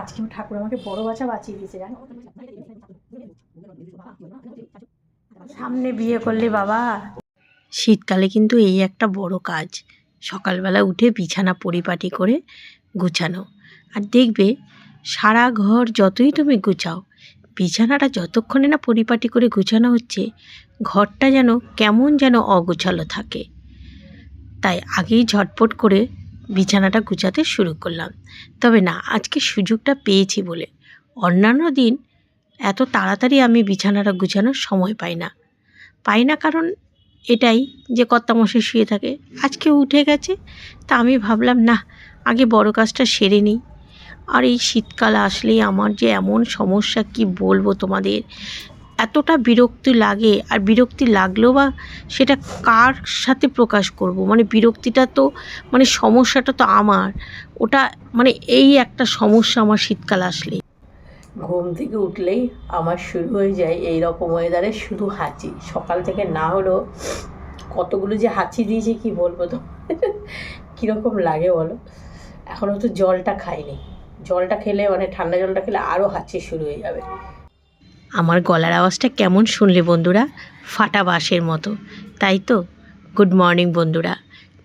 আজকেও ঠাকুর আমাকে বড় বাচ্চা বাঁচিয়ে দিয়েছে, জানো? সামনে বিয়ে করলে বাবা। শীতকালে কিন্তু এই একটা বড় কাজ, সকালবেলা উঠে বিছানা পরিপাটি করে গুছানো। আর দেখবে, সারা ঘর যতই তুমি গুছাও, বিছানাটা যতক্ষণে না পরিপাটি করে গুছানো হচ্ছে, ঘরটা যেন কেমন যেন অগুছালো থাকে। তাই আগেই ঝটপট করে বিছানাটা গুছাতে শুরু করলাম। তবে না, আজকে সুযোগটা পেয়েছি বলে। অন্যান্য দিন এত তাড়াতাড়ি আমি বিছানাটা গুছানোর সময় পাই না। পাই না কারণ এটাই যে কর্তামশাই শুয়ে থাকে। আজকে উঠে গেছে, তা আমি ভাবলাম, না, আগে বড় কাজটা সেরে নিই। আর এই শীতকাল আসলেই আমার যে এমন সমস্যা, কি বলব তোমাদের? এতটা বিরক্তি লাগে আর বিরক্তি লাগলেও বা সেটা কার সাথে প্রকাশ করব? মানে বিরক্তিটা তো মানে সমস্যাটা তো আমার। ওটা মানে এই একটা সমস্যা আমার শীতকাল আসলে ঘুম থেকে উঠলেই আমার শুরু হয়ে যায় এই রকম ওয়েদারে শুধু হাঁচি। সকাল থেকে না হলেও কতগুলো যে হাঁচি দিয়েছে কি বলব তো? কীরকম লাগে বলো? এখনও তো জলটা খাইনি। জলটা খেলে মানে ঠান্ডা জলটা খেলে আরও হাঁচি শুরু হয়ে যাবে। আমার গলার আওয়াজটা কেমন শুনলে বন্ধুরা? ফাটা বাঁশের মতো। তাই তো? গুড মর্নিং বন্ধুরা।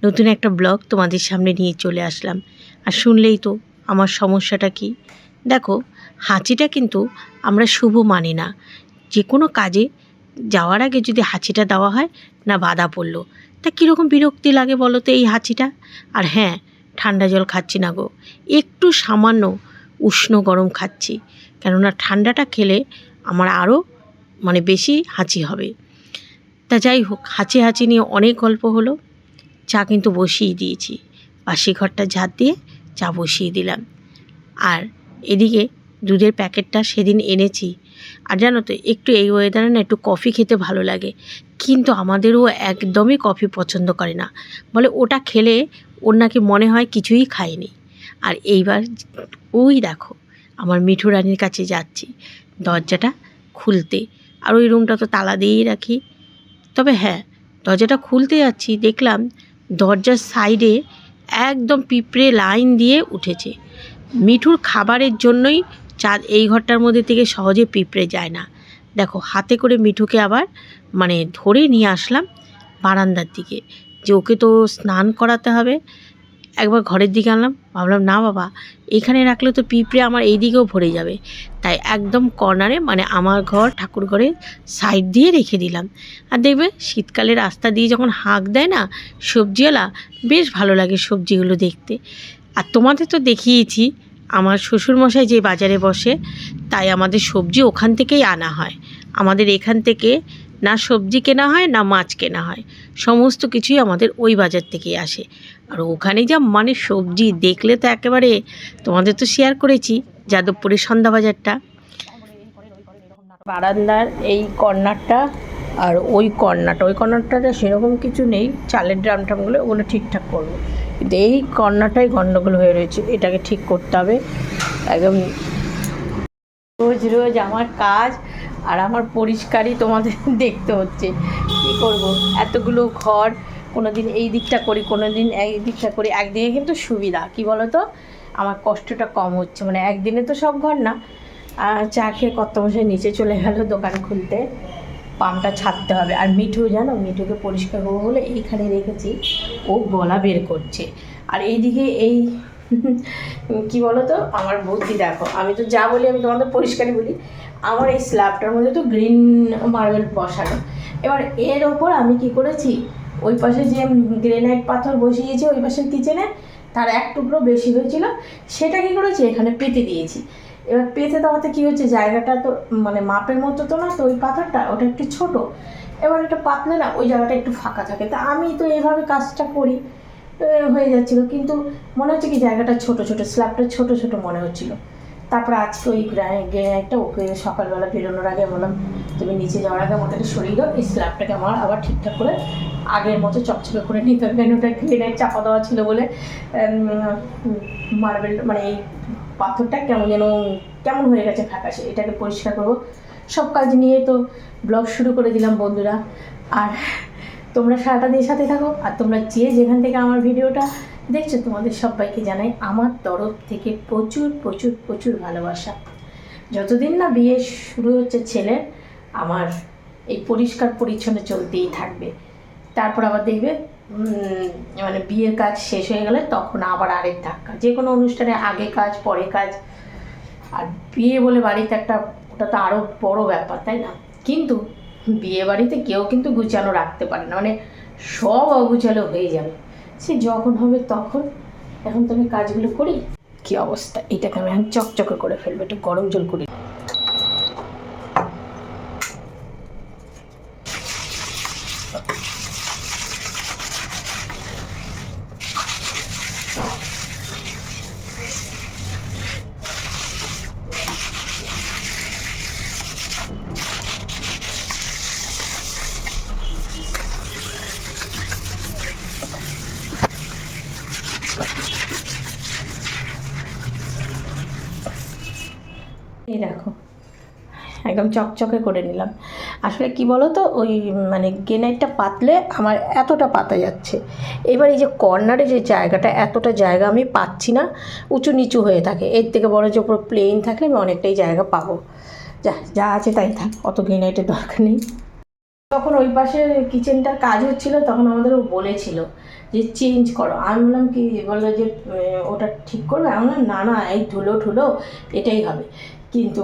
নতুন একটা ব্লগ তোমাদের সামনে নিয়ে চলে আসলাম। আর শুনলেই তো, আমার সমস্যাটা কি? দেখো, হাঁচিটা কিন্তু আমরা শুভ মানি না। যে কোনো কাজে যাওয়ার আগে যদি হাঁচিটা দেওয়া হয়, না বাধা পড়ল। তা কীরকম বিরক্তি লাগে বলো তো এই হাঁচিটা? আর হ্যাঁ ঠান্ডা জল খাচ্ছি না গো। একটু সামান্য উষ্ণ গরম খাচ্ছি। কেননা ঠান্ডাটা খেলে আমার আরও মানে বেশি হাঁচি হবে। তা যাই হোক, হাঁচি হাঁচি নিয়ে অনেক গল্প হলো। চা কিন্তু বসিয়ে দিয়েছি। বাসি ঘরটা ঝাঁট দিয়ে চা বসিয়ে দিলাম। আর এদিকে দুধের প্যাকেটটা সেদিন এনেছি। আর জানো তো, একটু এই ওয়েদারে না একটু কফি খেতে ভালো লাগে। কিন্তু আমাদেরও একদমই কফি পছন্দ করে না। বলে ওটা খেলে ওর নাকি মনে হয় কিছুই খায়নি। আর এইবার ওই দেখো, আমার মিঠু রানীর কাছে যাচ্ছি। দরজাটা খুলতে। আর ওই রুমটা তো তালা দিয়েই রাখি। তবে হ্যাঁ দরজাটা খুলতে যাচ্ছি, দেখলাম দরজার সাইডে একদম পিঁপড়ে লাইন দিয়ে উঠেছে। মিঠুর খাবারের জন্যই চাঁদ এই ঘরটার মধ্যে থেকে সহজে পিঁপড়ে যায় না। দেখো, হাতে করে মিঠুকে আবার মানে ধরে নিয়ে আসলাম বারান্দার দিকে যে ওকে তো স্নান করাতে হবে। একবার ঘরের দিকে আনলাম, ভাবলাম, না বাবা, এখানে রাখলে তো পিঁপড়ে আমার এই দিকেও ভরে যাবে। তাই একদম কর্নারে মানে আমার ঘর, ঠাকুর ঘরের সাইড দিয়ে রেখে দিলাম। আর দেখবে, শীতকালে রাস্তা দিয়ে যখন হাঁক দেয় না, সবজিওয়ালা, বেশ ভালো লাগে সবজিগুলো দেখতে। আর তোমাদের তো দেখিয়েছি, আমার শ্বশুরমশাই যে বাজারে বসে, তাই আমাদের সবজি ওখান থেকেই আনা হয়। আমাদের এখান থেকে না সবজি কেনা হয়, না মাছ কেনা হয়। সমস্ত কিছুই আমাদের ওই বাজার থেকেই আসে। আর ওখানে যা মানে সবজি দেখলে তো একেবারে তোমাদের তো শেয়ার করেছি, যাদবপুরের সন্ধ্যা বাজারটা বারান্দার এই কর্নারটা আর ওই কর্নারটা, ওই কর্নারটাতে সেরকম কিছু নেই, চালের ড্রাম ট্রামগুলো ওগুলো ঠিকঠাক করব। কিন্তু এই কর্নারটাই গণ্ডগোল হয়ে রয়েছে, এটাকে ঠিক করতে হবে। একদম রোজ রোজ আমার কাজ আর আমার পরিষ্কারই তোমাদের দেখতে হচ্ছে। কী করব? এতগুলো ঘর কোনো দিন এই দিকটা করি কোনো দিন এই দিকটা করি, একদিকে কিন্তু সুবিধা। কি বলো তো আমার কষ্টটা কম হচ্ছে। মানে একদিনে তো সব ঘর না। চা খেয়ে কত মশাই নিচে চলে গেল দোকান খুলতে। পামটা ছাড়তে হবে। আর মিঠু, জানো? মিঠুকে পরিষ্কার করব বলে এইখানে রেখেছি। ও গলা বের করছে। আর এইদিকে এই কি বলো তো আমার বুদ্ধি দেখো। আমি তো যা বলি আমি তোমাদের পরিষ্কারই বলি। আমার এই স্ল্যাবটার মধ্যে তো গ্রিন মার্বেল বসানো। এবার এর ওপর আমি কি করেছি? ওই পাশে যে গ্রেনাইট পাথর বসিয়েছি, ওই পাশের কিচেনে তার এক টুকরো বেশি হয়েছিল। সেটা কি করেছি? এখানে পেতে দিয়েছি। এবার পেতে দেওয়াতে কী হচ্ছে? জায়গাটা তো মানে মাপের মতো তো না, তো ওই পাথরটা ওটা একটু ছোট। এবার একটা পাতলে না, ওই জায়গাটা একটু ফাঁকা থাকে। তা আমি তো এইভাবে কাজটা করি হয়ে যাচ্ছিল। কিন্তু মনে হচ্ছে কি জায়গাটা ছোট ছোট স্ল্যাবটা ছোট ছোট মনে হচ্ছিল। তারপরে আজকে ওই গ্রেনাইটটা ওকে সকালবেলা বেরোনোর আগে বললাম, তুমি নিচে যাওয়ার আগে আমাকে সরিয়ে দাও, এই স্ল্যাবটাকে আমার আবার ঠিকঠাক করে আগের মতো চকচকে করে নিতে হবে কেন ওটা গ্রেনাইট চাপা দেওয়া ছিল বলে মার্বেল মানে এই পাথরটা কেমন যেন, কেমন হয়ে গেছে ফ্যাকাশে, এটাকে পরিষ্কার করব। সব কাজ নিয়ে তো ব্লগ শুরু করে দিলাম বন্ধুরা। আর তোমরা সারাটা দিন সাথে থাকো, আর তোমরা যে যেখান থেকে আমার ভিডিওটা দেখছ, তোমাদের সবাইকে জানাই আমার তরফ থেকে প্রচুর প্রচুর প্রচুর ভালোবাসা। যতদিন না বিয়ে শুরু হচ্ছে ছেলের আমার এই পরিষ্কার পরিচ্ছন্ন চলতেই থাকবে। তারপর আবার দেখবে মানে বিয়ের কাজ শেষ হয়ে গেলে তখন আবার আরেক ধাক্কা। যে কোনো অনুষ্ঠানে আগে কাজ, পরে কাজ। আর বিয়ে বলে বাড়িতে একটা, ওটা তো আরও বড় ব্যাপার, তাই না? কিন্তু বিয়ে বাড়িতে কেউ কিন্তু গুছানো রাখতে পারে না। মানে সব অগুছালো হয়ে যাবে। সে যখন হবে তখন। এখন তো আমি কাজগুলো করি। কি অবস্থা? এটাকে আমি চকচকে করে ফেলব, একটু গরম জল করে এই দেখো একদম চকচকে করে নিলাম। আসলে কি বলো তো ওই মানে গ্রেনাইটটা পাতলে আমার এতটা পাতা যাচ্ছে। এবার এই যে কর্নারে যে জায়গাটা, এতটা জায়গা আমি পাচ্ছি না, উঁচু নিচু হয়ে থাকে। এর থেকে বড় যে পুরো প্লেন থাকলে আমি অনেকটাই জায়গা পাবো। যা যা আছে তাই থাক, অত গ্রেনাইটের দরকার নেই। তখন ওই পাশে কিচেনটার কাজ হচ্ছিল, তখন আমাদের ও বলেছিল যে, চেঞ্জ করো। আমি বললাম, কি বলল যে ওটা ঠিক করবে? আমি বললাম, না না, এই ধুলো ঠুলো, এটাই হবে। কিন্তু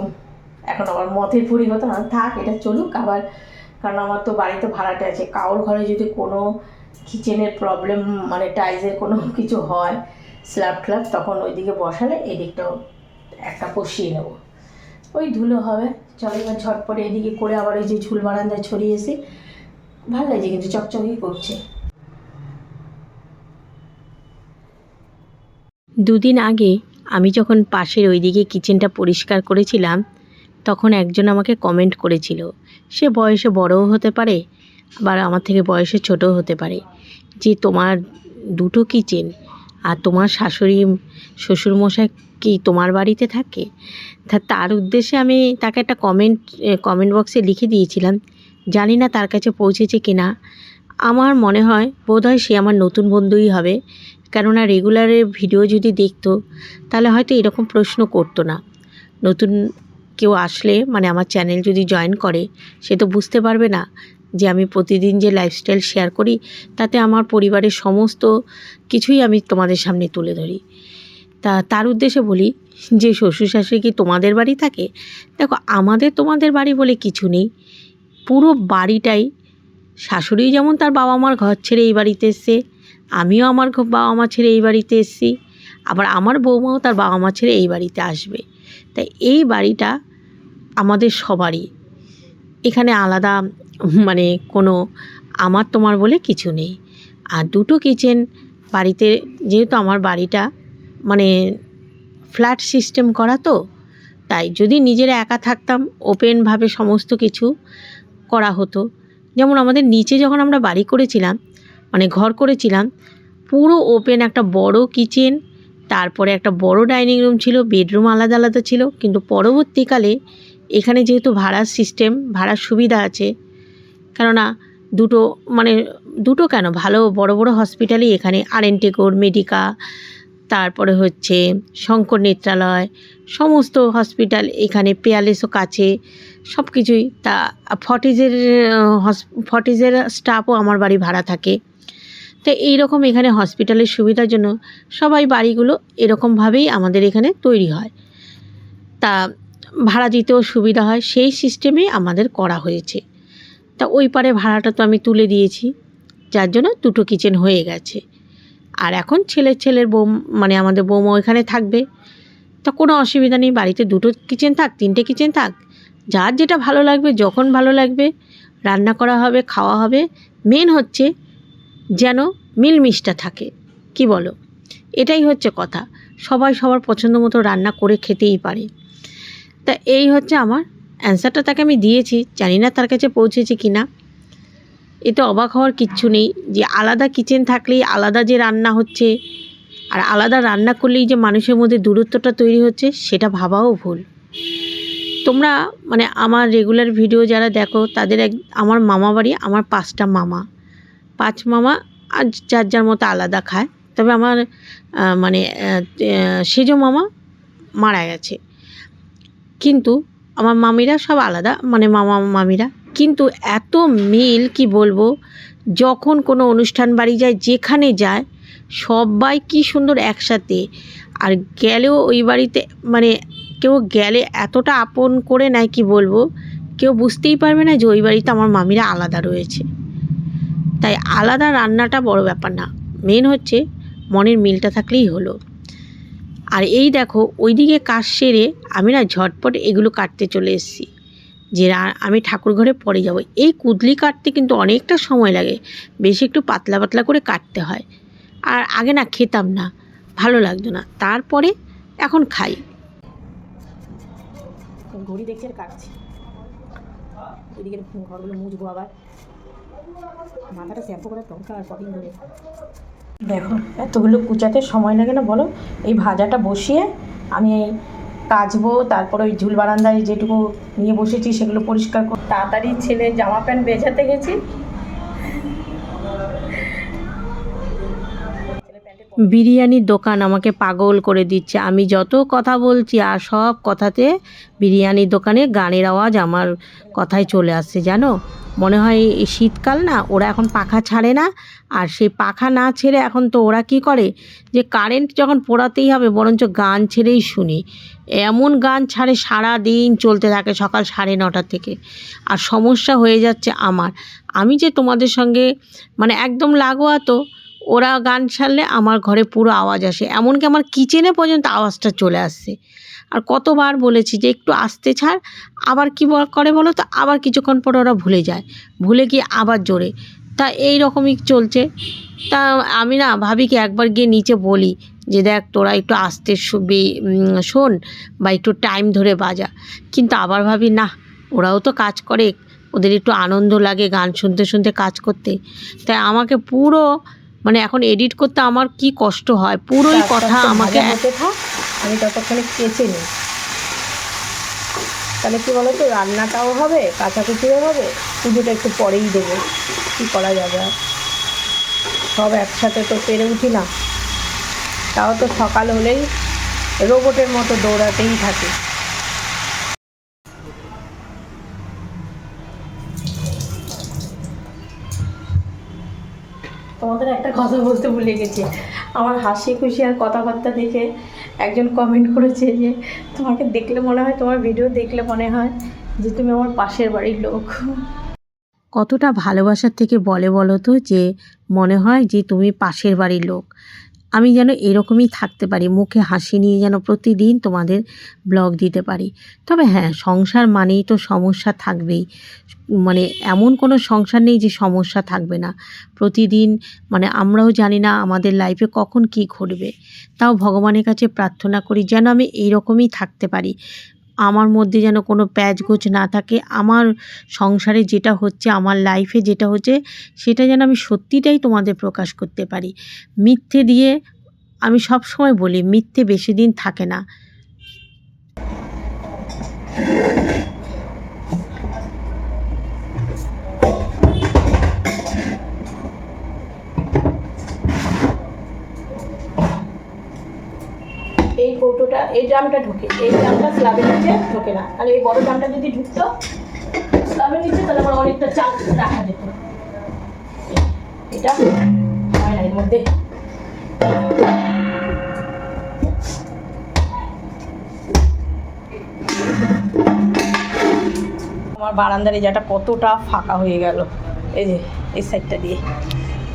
এখন আমার মতের পরিবর্তন থাক, এটা চলুক। আবার কারণ আমার তো বাড়িতে ভাড়াটে আছে কারোর ঘরে যদি কোনো কিচেনের প্রবলেম মানে টাইলসের কোনো কিছু হয় স্ল্যাব ফ্ল্যাব তখন ওইদিকে বসালে এদিকটাও একটা বসিয়ে নেব। ওই ধুলো হবে। চল এবার ঝটপট এদিকে করে আবার ওই যে ঝুল বারান্দায় ছড়িয়েছি ভালো লাগছে কিন্তু চকচকই করছে। দুদিন আগে আমি যখন পাশের ওইদিকে কিচেনটা পরিষ্কার করেছিলাম তখন একজন আমাকে কমেন্ট করেছিল। সে বয়সে বড়ও হতে পারে, আবার আমার থেকে বয়সে ছোটও হতে পারে। যে তোমার দুটো কিচেন আর তোমার শাশুড়ি, শ্বশুরমশাই কি তোমার বাড়িতে থাকে? তা তার উদ্দেশ্যে আমি তাকে একটা কমেন্ট কমেন্ট বক্সে লিখে দিয়েছিলাম। জানি না তার কাছে পৌঁছেছে কি না আমার মনে হয় বোধহয় সে আমার নতুন বন্ধুই হবে। কেননা রেগুলারের ভিডিও যদি দেখতো, তাহলে হয়তো এরকম প্রশ্ন করতো না। নতুন কেউ আসলে মানে আমার চ্যানেল যদি জয়েন করে, সে তো বুঝতে পারবে না যে আমি প্রতিদিন যে লাইফস্টাইল শেয়ার করি, তাতে আমার পরিবারের সমস্ত কিছুই আমি তোমাদের সামনে তুলে ধরি। তা তার উদ্দেশ্যে বলি যে শ্বশুর শাশুড়ি কি তোমাদের বাড়ি থাকে? দেখো, আমাদের তোমাদের বাড়ি বলে কিছু নেই। পুরো বাড়িটাই শাশুড়ি যেমন তার বাবা মার ঘর ছেড়ে এই বাড়িতে এসছে, আমিও আমার বাবা মা ছেড়ে এই বাড়িতে এসেছি, আবার আমার বৌমাও তার বাবা মা ছেড়ে এই বাড়িতে আসবে। তাই এই বাড়িটা আমাদের সবারই। এখানে আলাদা মানে কোনো আমার তোমার বলে কিছু নেই। আর দুটো কিচেন বাড়িতে, যেহেতু আমার বাড়িটা মানে ফ্ল্যাট সিস্টেম করা তো, তাই যদি নিজেরা একা থাকতাম ওপেনভাবে সমস্ত কিছু করা হতো। যেমন আমাদের নিচে যখন আমরা বাড়ি করেছিলাম মানে ঘর করেছিলাম, পুরো ওপেন একটা বড় কিচেন তারপরে একটা বড় ডাইনিং রুম ছিল, বেডরুম আলাদা আলাদা ছিল, কিন্তু পরবর্তীকালে এখানে যেহেতু ভাড়ার সিস্টেম, ভাড়ার সুবিধা আছে, কেননা দুটো মানে দুটো কেন? ভালো বড় বড় হসপিটালই এখানে আর এন টেকোর মেডিকা তারপরে হচ্ছে শঙ্কর নেত্রালয়, সমস্ত হসপিটাল এখানে পেয়ালেসও কাছে সব কিছুই তা ফর্টিজের ফর্টিজের স্টাফও আমার বাড়ি ভাড়া থাকে। তো এইরকম এখানে হসপিটালের সুবিধার জন্য সবাই বাড়িগুলো এরকমভাবেই আমাদের এখানে তৈরি হয়। তা ভাড়া দিতেও সুবিধা হয়, সেই সিস্টেমেই আমাদের করা হয়েছে। তা ওই পারে ভাড়াটা তো আমি তুলে দিয়েছি, যার জন্য দুটো কিচেন হয়ে গেছে। আর এখন ছেলের ছেলের বৌ মানে আমাদের বৌমা ওইখানে থাকবে। তা কোনো অসুবিধা নেই, বাড়িতে দুটো কিচেন থাক, তিনটে কিচেন থাক, যার যেটা ভালো লাগবে, যখন ভালো লাগবে, রান্না করা হবে, খাওয়া হবে। মেন হচ্ছে যেন মিলমিশটা থাকে। কি বলো? এটাই হচ্ছে কথা। সবাই সবার পছন্দ মতো রান্না করে খেতেই পারে। তা এই হচ্ছে আমার অ্যান্সারটা তাকে আমি দিয়েছি। জানি না তার কাছে পৌঁছেছে কি না এতে অবাক হওয়ার কিচ্ছু নেই যে আলাদা কিচেন থাকলেই আলাদা যে রান্না হচ্ছে আর আলাদা রান্না করলেই যে মানুষের মধ্যে দূরত্বটা তৈরি হচ্ছে, সেটা ভাবাও ভুল। তোমরা মানে আমার রেগুলার ভিডিও যারা দেখো, তাদের এক আমার মামা বাড়ি আমার পাঁচটা মামা। পাঁচ মামা আর যার যার মতো আলাদা খায়। তবে আমার মানে সেজো মামা মারা গেছে। কিন্তু আমার মামিরা সব আলাদা মানে মামা মামিরা। কিন্তু এত মিল কি বলব, যখন কোনো অনুষ্ঠান বাড়ি যায়, যেখানে যায়, সবাই কি সুন্দর একসাথে। আর গেলেও ওই বাড়িতে মানে কেউ গেলে এতটা আপন করে নেয় কি বলব, কেউ বুঝতেই পারবে না যে ওই বাড়িতে আমার মামিরা আলাদা রয়েছে। তাই আলাদা রান্নাটা বড় ব্যাপার না। মেন হচ্ছে মনের মিলটা থাকলেই হলো। আর এই দেখো, ওইদিকে কাজ সেরে আমি না ঝটপট এগুলো কাটতে চলে এসেছি। যে আমি ঠাকুর ঘরে পরে যাব। এই কুদলি কাটতে কিন্তু অনেকটা সময় লাগে। বেশি একটু পাতলা পাতলা করে কাটতে হয়। আর আগে না খেতাম না, ভালো লাগতো না। তারপরে এখন খাই। ঘড়ি দেখছি আর কাটছি। ওইদিকে ঘরগুলো মুছবো আবার। মাথাটা শ্যাম্পু করার দরকার কদিন ধরে দেখো এতগুলো কুচাতে সময় লাগে না বলো? এই ভাজাটা বসিয়ে আমি এই কাচবো তারপর ওই ঝুল বারান্দায় যেটুকু নিয়ে বসেছি সেগুলো পরিষ্কার করে তাড়াতাড়ি ছেলে জামা প্যান্ট বেঝাতে গেছি। বিরিয়ানির দোকান আমাকে পাগল করে দিচ্ছে। আমি যত কথা বলছি আর সব কথাতে বিরিয়ানির দোকানে গানের আওয়াজ আমার কথায় চলে আসছে, জানো? মনে হয় এই শীতকাল না, ওরা এখন পাখা ছাড়ে না। আর সেই পাখা না ছেড়ে এখন তো ওরা কি করে? যে কারেন্ট যখন পোড়াতেই হবে, বরঞ্চ গান ছেড়েই শুনি। এমন গান ছাড়ে সারা দিন চলতে থাকে সকাল সাড়ে নটা থেকে। আর সমস্যা হয়ে যাচ্ছে আমার। আমি যে তোমাদের সঙ্গে মানে একদম লাগোয়া তো ওরা গান ছাড়লে আমার ঘরে পুরো আওয়াজ আসে। এমনকি আমার কিচেনে পর্যন্ত আওয়াজটা চলে আসছে। আর কতবার বলেছি যে একটু আসতে ছাড়, আবার কী করে বলো তো? আবার কিছুক্ষণ পরে ওরা ভুলে যায়। ভুলে গিয়ে আবার জোরে। তা এই রকমই চলছে। তা আমি না ভাবি কি একবার গিয়ে নিচে বলি যে দেখ তোরা একটু আসতে শুবি শোন বা একটু টাইম ধরে বাজা। কিন্তু আবার ভাবি না, ওরাও তো কাজ করে। ওদের একটু আনন্দ লাগে গান শুনতে শুনতে কাজ করতে। তাই আমাকে পুরো মানে এখন এডিট করতে আমার কি কষ্ট হয়? পুরোই কথা আমাকে আমি ততক্ষণে কেচে নিই। তাহলে কি বলো তো রান্নাটাও হবে কাচাকুচিও হবে পুজোটা একটু পরেই দেবো। কী করা যাবে আর? সব একসাথে তো পেরে উঠি না। তাও তো সকাল হলেই রোবটের মতো দৌড়াতেই থাকে। তোমাদের একটা কথা বলতে ভুলে গেছি। আমার হাসি খুশি আর কথাবার্তা দেখে একজন কমেন্ট করেছে যে, তোমাকে দেখলে মনে হয়, তোমার ভিডিও দেখলে মনে হয় যে তুমি আমার পাশের বাড়ির লোক। কতটা ভালোবাসার থেকে বলে বলো তো যে মনে হয় যে তুমি পাশের বাড়ির লোক। আমি যেন এরকমই থাকতে পারি, মুখে হাসি নিয়ে যেন প্রতিদিন তোমাদের ব্লগ দিতে পারি। তবে হ্যাঁ সংসার মানেই তো সমস্যা থাকবেই। মানে এমন কোনো সংসার নেই যে সমস্যা থাকবে না। প্রতিদিন মানে আমরাও জানি না আমাদের লাইফে কখন কি ঘটবে। তাও ভগবানের কাছে প্রার্থনা করি যেন আমি এইরকমই থাকতে পারি। আমার মধ্যে যেন কোনো প্যাচগোছ না থাকে। আমার সংসারে যেটা হচ্ছে, আমার লাইফে যেটা হচ্ছে, সেটা যেন আমি সত্যিটাই তোমাদের প্রকাশ করতে পারি। মিথ্যে দিয়ে আমি সব সময় বলি, মিথ্যে বেশি দিন থাকে না। এই এই ড্রামটা ঢোকে। এই ড্রামটা স্ল্যাবের নিচে ঢোকে না। আর এই বড় ড্রামটা যদি ঢুকতো স্ল্যাবের নিচে তাহলে আমার অনেকটা চাল রাখা যেত। এটা হয় না এর মধ্যে। আমার বারান্দার এই জায়গাটা কতটা ফাঁকা হয়ে গেল। এই যে, এই সাইডটা দিয়ে।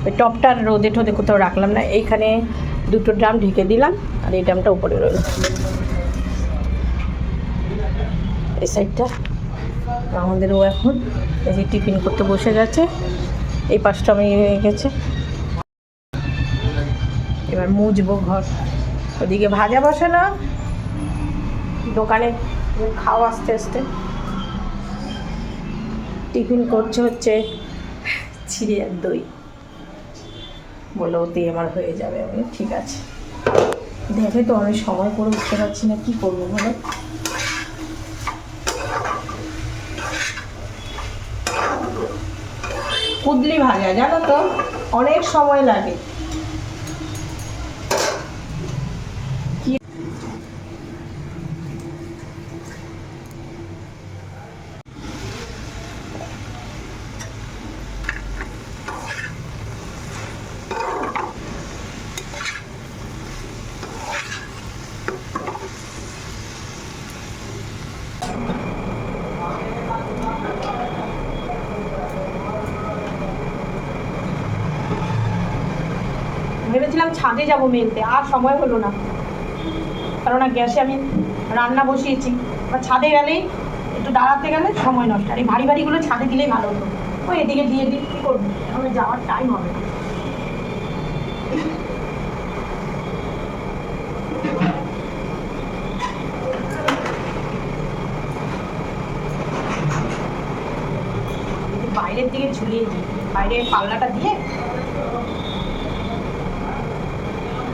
ওই টপটার রোদে টোদে কোথাও রাখলাম না। এইখানে দুটো ড্রাম ঢেকে দিলাম আর এই ড্রামটা উপরে রইল এই সাইডটা আমাদেরও এখন এই যে টিফিন করতে বসে গেছে। এই পাশটা আমি হয়ে গেছে। এবার মুছবো ঘর। ওদিকে ভাজা বসে না? দোকানে খাও আস্তে আস্তে। টিফিন করছে হচ্ছে চিড়ে আর দই। বলল ওতেই আমার হয়ে যাবে। আমি, ঠিক আছে। দেখে তো আমি সময় করে উঠতে পারছি না, কি করব বলো? কুদলি ভাজা, জানো তো? অনেক সময় লাগে আমি ছাদে যাব মেলতে, আর সময় হলো না। কেননা গ্যাসে আমি রান্না বসিয়েছি। বা ছাদে গেলেই একটু দাঁড়াতে গেলে সময় নষ্ট। আর এই ভারী ভারীগুলো ছাদে দিলেই ভালো হতো। ওই এদিকে দিয়ে দিই কী করব? এখন যাওয়ার টাইম হবে বাইরের দিকে ঝুলিয়ে দিই। বাইরে পাল্লাটা দিয়ে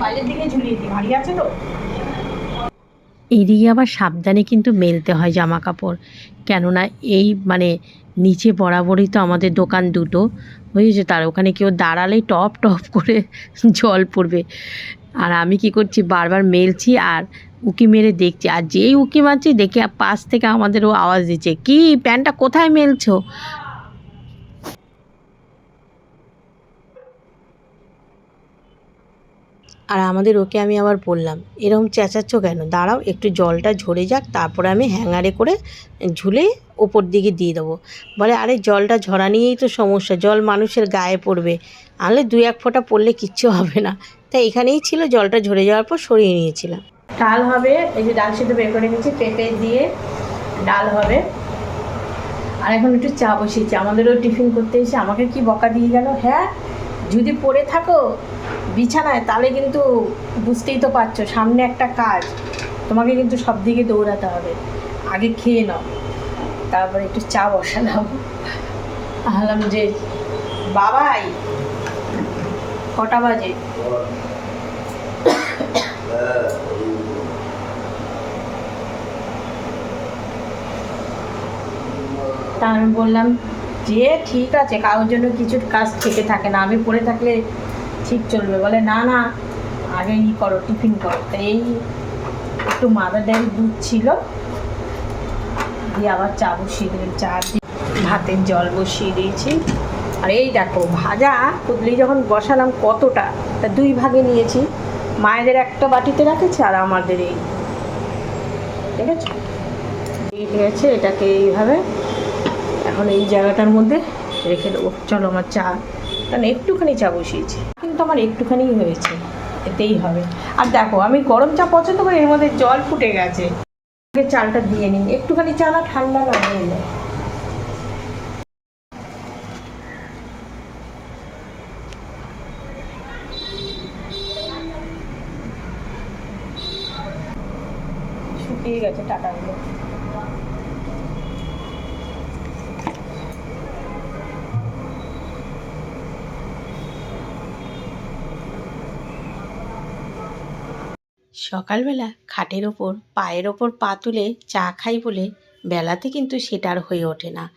বাইরের দিকে ঝুলিয়ে দিই, ভারী আছে তো। আবার সাবধানে কিন্তু মেলতে হয় জামা কাপড় কেননা এই মানে নিচে বরাবরই তো আমাদের দোকান দুটো। বুঝেছ তার ওখানে কেউ দাঁড়ালেই টপ টপ করে জল পড়বে। আর আমি কি করছি, বারবার মেলছি আর উকি মেরে দেখছি। আর যেই উকি মারছি, দেখে পাশ থেকে আমাদেরও আওয়াজ দিচ্ছে, কি, প্যান্টটা কোথায় মেলছো? আর আমাদের ওকে আমি আবার বললাম এরকম চেঁচাচ্ছ কেন? দাঁড়াও, একটু জলটা ঝরে যাক, তারপরে আমি হ্যাঙ্গারে করে ঝুলে ওপর দিকে দিয়ে দেবো। বলে, আরে, জলটা ঝরা নিয়েই তো সমস্যা, জল মানুষের গায়ে পড়বে, আনলে দু এক ফোঁটা পড়লে কিচ্ছু হবে না। তাই এখানেই ছিল, জলটা ঝরে যাওয়ার পর সরিয়ে নিয়েছিলাম। ডাল হবে, এই যে ডাল সিদ্ধ বের করে নিয়েছি, পেঁপে দিয়ে ডাল হবে। আর এখন একটু চা বসিয়েছি, আমাদেরও টিফিন করতে এসে আমাকে কি বকা দিয়ে গেল? হ্যাঁ যদি পড়ে থাকো বিছানায়, তাহলে কিন্তু বুঝতেই তো পারছ, সামনে একটা কাজ। তোমাকে কিন্তু সব দিকে দৌড়াতে হবে। আগে খেয়ে নাও, তারপরে একটু চা বসালাম। আহলাম যে, বাবাই, কটা বাজে? তা আমি বললাম যে ঠিক আছে, কারোর জন্য কিছু কাজ থেকে থাকে না। আমি পড়ে থাকলে ঠিক চলবে। বলে, না না, আগে ই করো, টিফিন করো। তো এই একটু মাদার ডেয়ারি দুধ ছিল। দিয়ে আবার চা বসিয়ে দিলাম। চা ভাতের জল বসিয়ে দিয়েছি। আর এই দেখো, ভাজা কুদলি যখন বসালাম কতটা, তা দুই ভাগে নিয়েছি। মায়েদের একটা বাটিতে রাখেছি আর আমাদের এই। ঠিক আছে ঠিক আছে এটাকে এইভাবে এখন এই জায়গাটার মধ্যে রেখে দেবো। চলো আমার চা। কারণ একটুখানি চা বসিয়েছি। কিন্তু আমার একটুখানি হয়েছে। এতেই হবে। আর দেখো, আমি গরম চা পছন্দ করি, এর মধ্যে জল ফুটে গেছে। চালটা দিয়ে নিই। একটুখানি চা না, ঠান্ডা না হয়ে যায়। শুকিয়ে গেছে টাকাগুলো সকালবেলা খাটের ওপর, পায়ের ওপর পা তুলে চা খাই বলে বেলাতে কিন্তু সেটা আর হয়ে ওঠে না।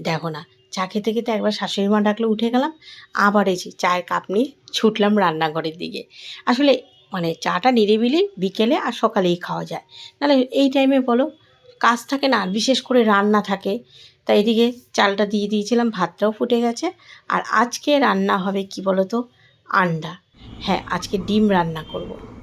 দেখো না, চা খেতে খেতে একবার শাশুড়ি মা ডাকলে, উঠে গেলাম। আবার এসে চায়ের কাপ নিয়ে ছুটলাম রান্নাঘরের দিকে। আসলে মানে চাটা নিরিবিলি বিকেলে আর সকালেই খাওয়া যায়। নাহলে এই টাইমে বলো, কাজ থাকে না আর বিশেষ করে রান্না থাকে। তাই এদিকে চালটা দিয়ে দিয়েছিলাম, ভাতটাও ফুটে গেছে। আর আজকে রান্না হবে কি বলো তো আন্ডা। হ্যাঁ আজকে ডিম রান্না করব।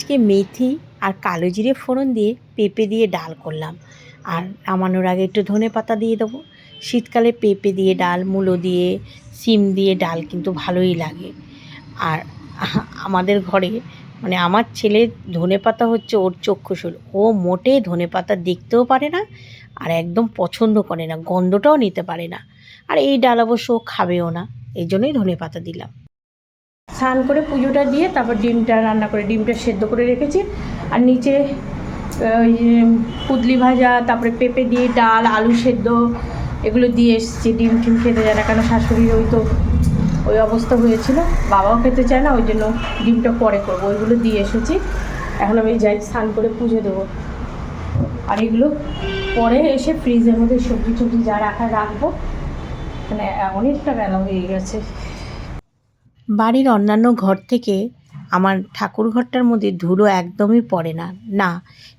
আজকে মেথি আর কালো জিরে ফোড়ন দিয়ে পেঁপে দিয়ে ডাল করলাম। আর নামানোর আগে একটু ধনে পাতা দিয়ে দেবো। শীতকালে পেঁপে দিয়ে ডাল, মূলো দিয়ে সিম দিয়ে ডাল কিন্তু ভালোই লাগে। আর আমাদের ঘরে মানে আমার ছেলে ধনে পাতা হচ্ছে ওর চক্ষুশূল। ও মোটে ধনে পাতা দেখতেও পারে না আর একদম পছন্দ করে না, গন্ধটাও নিতে পারে না। আর এই ডাল অবশ্য খাবেও না, এই জন্যই ধনে পাতা দিলাম। স্নান করে পুজোটা দিয়ে তারপর ডিমটা রান্না করে, ডিমটা সেদ্ধ করে রেখেছি। আর নিচে ওই পুদলি ভাজা, তারপরে পেঁপে দিয়ে ডাল, আলু সেদ্ধ, এগুলো দিয়ে এসেছি। ডিম টিম খেতে যায় না, কেন শাশুড়ির ওই তো ওই অবস্থা হয়েছিল। বাবাও খেতে চায় না, ওই জন্য ডিমটা পরে করব। ওইগুলো দিয়ে এসেছি। এখন আমি যাই স্নান করে পুজো দেবো। আর এগুলো পরে এসে ফ্রিজের মধ্যে সবজি টবজি যা রাখা রাখব। মানে অনেকটা বেলা হয়ে গেছে। বাড়ির অন্যান্য ঘর থেকে আমার ঠাকুর ঘরটার মধ্যে ধুলো একদমই পড়ে না। না,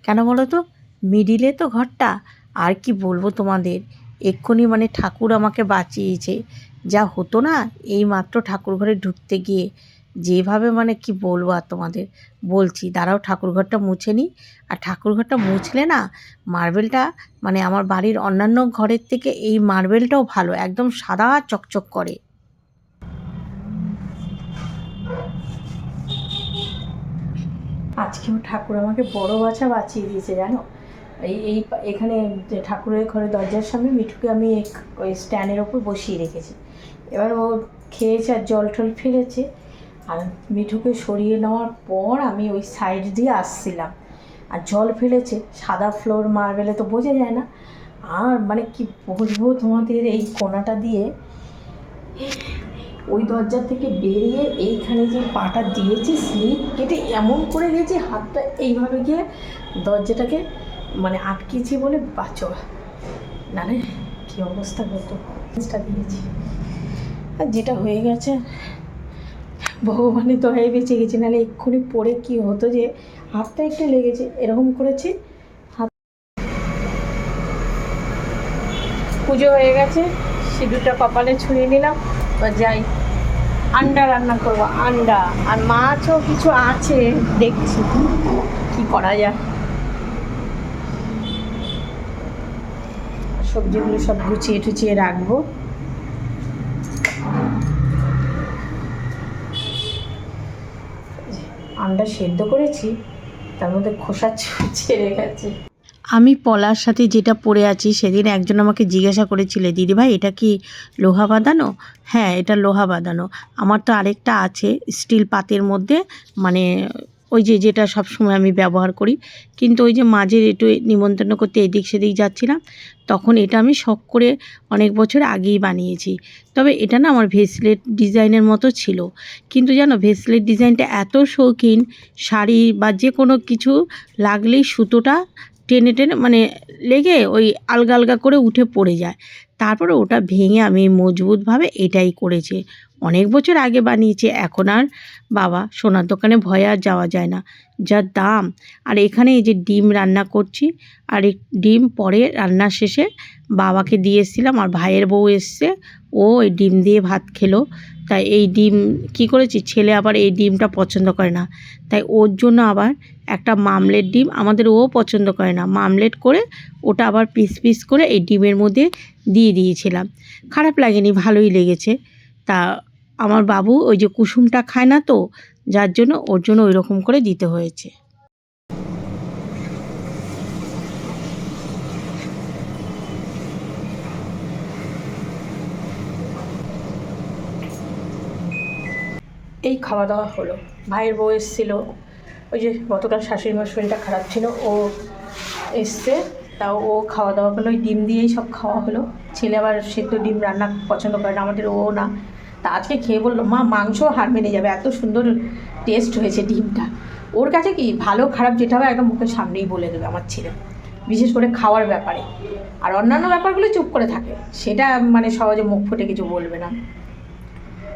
কেন বলো তো? মিডিলে তো ঘরটা। আর কি বলব তোমাদের? এক্ষুনি মানে ঠাকুর আমাকে বাঁচিয়েছে। যা হতো না, এই মাত্র ঠাকুর ঘরে ঢুকতে গিয়ে যেভাবে মানে কি বলব আর তোমাদের? বলছি, দাঁড়াও, ঠাকুর ঘরটা মুছে নিই আর ঠাকুর ঘরটা মুছলে না, মার্বেলটা মানে আমার বাড়ির অন্যান্য ঘরের থেকে এই মার্বেলটাও ভালো, একদম সাদা চকচক করে। আজকেও ঠাকুর আমাকে বড় বাছা বাঁচিয়ে দিয়েছে, জানো? এই এই এখানে ঠাকুরের ঘরে দরজার সামনে মিঠুকে আমি ওই স্ট্যান্ডের ওপর বসিয়ে রেখেছি। এবার ও খেয়েছে আর জল টল ফেলেছে, আর মিঠুকে সরিয়ে নেওয়ার পর আমি ওই সাইড দিয়ে আসছিলাম। আর জল ফেলেছে, সাদা ফ্লোর মার্বেলে তো বোঝা যায় না। আর মানে কি বলব তোমাদের এই কোনাটা দিয়ে? ওই দরজা থেকে বেরিয়ে এইখানে যে পাটা দিয়েছি স্লিপ কেটে এমন করে গেছে হাতটা এইভাবে গিয়ে দরজাটাকে মানে আটকেছি বলে বাঁচো রে কী অবস্থা হতো দিয়েছি। আর যেটা হয়ে গেছে, ভগবানের দয়ায় বেঁচে গেছি নাহলে এক্ষুনি পড়ে কি হতো যে হাতটা একটু লেগেছে, এরকম করেছি। হাত পুজো হয়ে গেছে, সিঁদুরটা কপালে ছুঁয়ে নিলাম। এবার যাই। আন্ডা রান্না করব, আন্ডা। আর মাছও কিছু আছে, দেখছি। কি করা যায়? সবজিগুলো সব গুছিয়ে টুচিয়ে রাখব। আন্ডা সেদ্ধ করেছি, তার মধ্যে খোসা ছেড়ে গেছে আমি পলার সাথে যেটা পরে আছি সেদিন একজন আমাকে জিজ্ঞাসা করেছিল, দিদি ভাই, এটা কি লোহা বাঁধানো? হ্যাঁ এটা লোহা বাঁধানো। আমার তো আরেকটা আছে, স্টিল পাতের মধ্যে মানে ওই যে যেটা সব সময় আমি ব্যবহার করি। কিন্তু ওই যে মাঝে একটু নিমন্ত্রণ করতে এদিক সেদিক যাচ্ছিলাম, তখন এটা আমি শখ করে অনেক বছর আগেই বানিয়েছি। তবে এটা না আমার ভেসলেট ডিজাইনের মতো ছিল। কিন্তু জানো, ভেসলেট ডিজাইনটা এত শৌখিন, শাড়ি বা যে কোনো কিছু লাগলেই সুতোটা টেনে টেনে মানে লেগে ওই আলগা আলগা করে উঠে পড়ে যায়। তারপরে ওটা ভেঙে আমি মজবুতভাবে এটাই করেছি। অনেক বছর আগে বানিয়েছি, এখন আর বাবা সোনার দোকানে ভয়ে আর যাওয়া যায় না। যা দাম। আর এখানে এই যে ডিম রান্না করছি, আর এই ডিম পরে রান্না শেষে বাবাকে দিয়ে এসেছিলাম, আর ভাইয়ের বউ এসছে, ও ওই ডিম দিয়ে ভাত খেলো। তাই এই ডিম কি করেছি? ছেলে আবার এই ডিমটা পছন্দ করে না। তাই ওর জন্য আবার একটা মামলেট ডিম আমাদের ও পছন্দ করে না। মামলেট করে ওটা আবার পিস পিস করে এই ডিমের মধ্যে দিয়ে দিয়েছিলাম। খারাপ লাগেনি, ভালোই লেগেছে। তা আমার বাবু ওই যে কুসুমটা খায় না তো, যার জন্য ওর জন্য ওই রকম করে দিতে হয়েছে। এই খাওয়া দাওয়া হলো। ভাইয়ের বউ এসেছিল। ওই যে গতকাল শাশুড়ি মার শরীরটা খারাপ ছিল, ও এসছে। তাও ও খাওয়া দাওয়া করল। ওই ডিম দিয়েই সব খাওয়া হলো। ছেলে আবার সেদ্ধ ডিম রান্না পছন্দ করে না, আমাদের ও না। তা আজকে খেয়ে বলল, মা, মাংস হার মেনে যাবে, এত সুন্দর টেস্ট হয়েছে ডিমটা। ওর কাছে কি ভালো খারাপ যেটা হবে একদম মুখের সামনেই বলে দেবে আমার ছেলে। বিশেষ করে খাওয়ার ব্যাপারে। আর অন্যান্য ব্যাপারগুলো চুপ করে থাকে। সেটা মানে সহজে মুখ ফুটে কিছু বলবে না।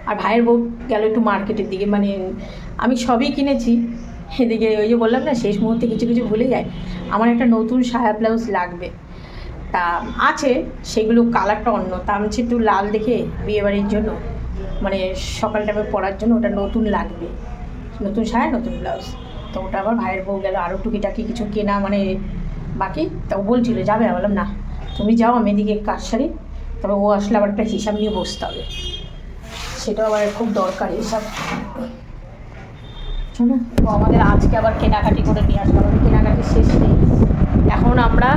আর ভাইয়ের বউ গেল একটু মার্কেটের দিকে মানে আমি সবই কিনেছি। এদিকে ওই যে বললাম না, শেষ মুহূর্তে কিছু কিছু ভুলে যায়। আমার একটা নতুন সায়া ব্লাউজ লাগবে। তা আছে, সেগুলো কালারটা অন্য। তা আমি একটু লাল দেখে বিয়েবাড়ির জন্য মানে সকাল টাইমে পরার জন্য ওটা নতুন লাগবে। নতুন সায়া, নতুন ব্লাউজ। তো ওটা আবার ভাইয়ের বউ গেল আরও টুকিটাকি কিছু কেনা মানে বাকি। তা ও বলছিল, যাবে? বললাম, না। তুমি যাও, আমি এদিকে কাজ সারি। তবে ও আসলে আবার একটা হিসাব নিয়ে বসতে হবে। সেটাও আবার খুব দরকার এসব তো আমাদের আজকে আবার কেনাকাটি করে নিয়ে আসব। আমাদের কেনাকাটি শেষ নেই। এখন আমরা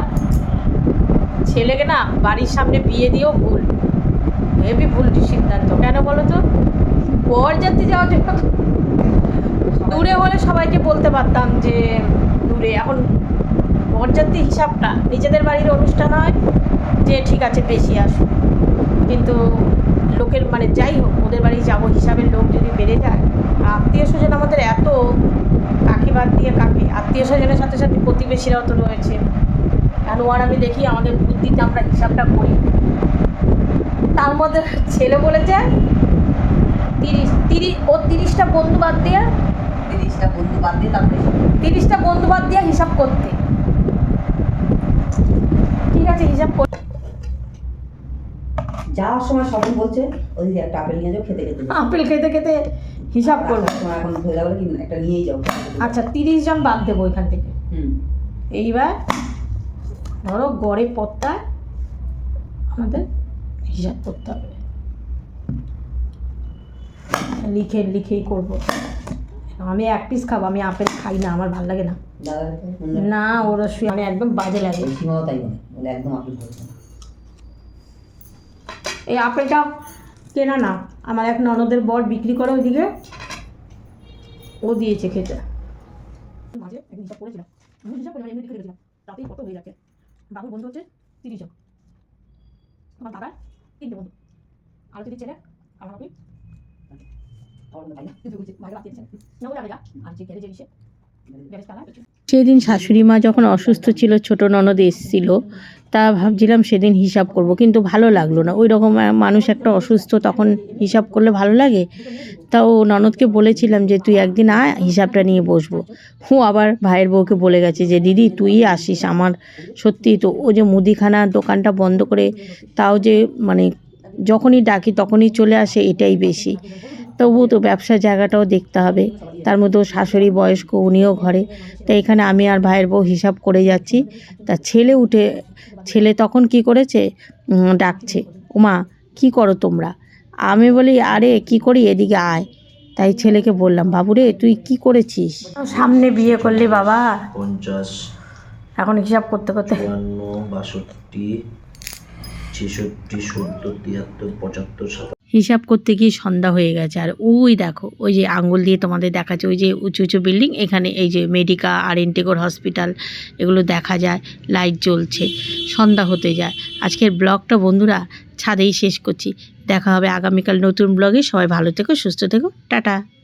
ছেলেকে না বাড়ির সামনে বিয়ে দিয়েও ভুল। হেবি ভুল সিদ্ধান্ত। কেন বলো তো? বর যাত্রী যাওয়ার জন্য। দূরে হলে সবাইকে বলতে পারতাম যে দূরে। এখন বরযাত্রী হিসাবটা, নিজেদের বাড়ির অনুষ্ঠান হয় যে, ঠিক আছে, বেশি আসুক কিন্তু লোকের মানে যাই হোক ওদের বাড়ি যাব হিসাবের লোক যদি বেড়ে যায় আত্মীয় স্বজন আমাদের এত কাকি বাদ দিয়ে কাকি আত্মীয় স্বজনের সাথে সাথে প্রতিবেশীরাও তো রয়েছে। কারণ ওর আমি দেখি আমাদের বুদ্ধিতে আমরা হিসাবটা করি। তার মধ্যে ছেলে বলেছে তিরিশ তিরিশ ও তিরিশটা বন্ধু বাদ দিয়ে তিরিশটা বন্ধু বাদ দিয়ে তারপরে তিরিশটা বন্ধু বাদ দিয়ে হিসাব করতে। ঠিক আছে হিসাব কর যাওয়ার সময় সবাই বলছে ওদিকে একটা আপেল নিয়ে যাও খেতে খেতে আপেল খেতে খেতে হিসাব করব এখন ধরে কি একটা নিয়েই যাও আচ্ছা তিরিশ জন বাদ দেবো এখান থেকে। হুম। এইবার ধরো গড়ে পত্তায় আমাদের হিসাব করতে হবে। লিখে লিখেই করব। আমি এক পিস খাব আমি আপেল খাই না আমার ভালো লাগে না। না ওরা শুয়ে মানে একদম বাজে লাগে। তাই বলে একদম আপেল এই আপেলটা কেনা না। আমার এক ননদের বর বিক্রি করে ওইদিকে। ও দিয়েছে খেতে। মাঝে হিসাব করেছিলাম আমি হিসাব করে এমনি লিখে তাতেই কত হয়ে যাচ্ছে? বাবুর বন্ধু হচ্ছে তিরিশ জন। আমার দাদার তিনটে বন্ধু। আর তিরিশ ছেলে আমার বাবু সেদিন শাশুড়ি মা যখন অসুস্থ ছিল ছোট ননদ এসেছিল। তা ভাবছিলাম সেদিন হিসাব করব, কিন্তু ভালো লাগল না। ওই রকম মানুষ একটা অসুস্থ তখন হিসাব করলে ভালো লাগে। তা ও ননদকে বলেছিলাম যে, তুই একদিন আয়, হিসাবটা নিয়ে বসবো। ও আবার ভাইয়ের বউকে বলে গেছে যে, দিদি, তুই আসিস আমার। সত্যি তো, ও যে মুদিখানা দোকানটা বন্ধ করে তাও যে মানে যখনই ডাকি তখনই চলে আসে, এটাই বেশি। তবু তো ব্যবসার জায়গাটাও দেখতে হবে। তার মধ্যে ওর শাশুড়ি বয়স্ক উনিও ঘরে। তা এখানে আমি আর ভাইয়ের বউ হিসাব করে যাচ্ছি। তা ছেলে উঠে ছেলে তখন কি করেছে? ডাকছে ওমা কি করো তোমরা? আমি বলি আরে কি করি? এদিকে আয়। তাই ছেলেকে বললাম বাবুরে তুই কি করেছিস? সামনে বিয়ে করলি বাবা। পঞ্চাশ এখন হিসাব করতে করতে। বাষট্টি ছেষট্টি সত্তর তিয়াত্তর পঁচাত্তর সাতাত্তর। হিসাব করতে গিয়ে সন্ধ্যা হয়ে গেছে। আর ওই দেখো, ওই যে আঙ্গুল দিয়ে তোমাদের দেখাচ্ছে, ওই যে উঁচু উঁচু বিল্ডিং, এখানে এই যে মেডিকা আর এনটেগোর হসপিটাল, এগুলো দেখা যায়, লাইট জ্বলছে, সন্ধ্যা হতে যায়। আজকের ব্লগটা বন্ধুরা ছাদেই শেষ করছি। দেখা হবে আগামীকাল নতুন ব্লগে। সবাই ভালো থেকো, সুস্থ থেকো। টাটা।